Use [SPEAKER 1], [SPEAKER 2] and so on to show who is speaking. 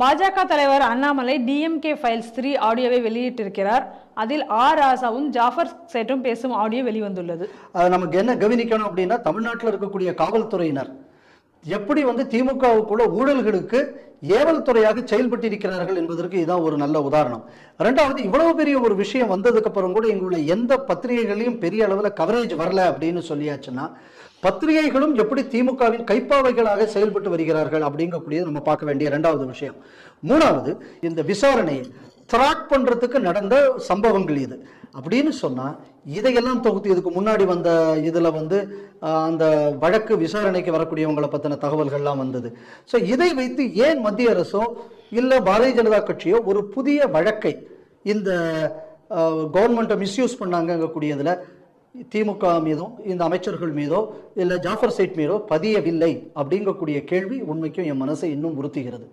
[SPEAKER 1] பாஜக தலைவர் Annamalai DMK files three ஆடியோவை வெளியிட்டிருக்கிறார். அதில் ஆர் ராசாவும் ஜாஃபர் சேட்டும் பேசும் ஆடியோ வெளிவந்துள்ளது.
[SPEAKER 2] அது நமக்கு என்ன கவனிக்கணும் அப்படின்னா தமிழ்நாட்டில் இருக்கக்கூடிய காவல்துறையினர் எப்படி வந்து திமுகவுக்குள்ள ஊழல்களுக்கு ஏவல் துறையாக செயல்பட்டிருக்கிறார்கள் என்பதற்கு இதுதான் ஒரு நல்ல உதாரணம். ரெண்டாவது இவ்வளவு பெரிய ஒரு விஷயம் வந்ததுக்கு அப்புறம் கூட எங்களுடைய எந்த பத்திரிகைகளையும் பெரிய அளவில் கவரேஜ் வரல அப்படின்னு சொல்லியாச்சுன்னா பத்திரிகைகளும் எப்படி திமுகவின் கைப்பாவைகளாக செயல்பட்டு வருகிறார்கள் அப்படிங்கக்கூடியது நம்ம பார்க்க வேண்டிய ரெண்டாவது விஷயம். மூணாவது இந்த விசாரணையை த்ராக் பண்ணுறதுக்கு நடந்த சம்பவங்கள் இது. அப்படின்னு சொன்னால் இதையெல்லாம் தொகுத்து இதுக்கு முன்னாடி வந்த இதில் வந்து அந்த வழக்கு விசாரணைக்கு வரக்கூடியவங்களை பற்றின தகவல்கள்லாம் வந்தது. ஸோ இதை வைத்து ஏன் மத்திய அரசோ இல்லை பாரதிய ஜனதா கட்சியோ ஒரு புதிய வழக்கை இந்த கவர்மெண்ட்டை மிஸ்யூஸ் பண்ணாங்கக்கூடியதுல திமுக மீதும் இந்த அமைச்சர்கள் மீதோ இல்லை ஜாஃபர் சைட் மீதோ பதியவில்லை அப்படிங்கக்கூடிய கேள்வி உண்மைக்கும் என் மனசை இன்னும் உறுத்துகிறது.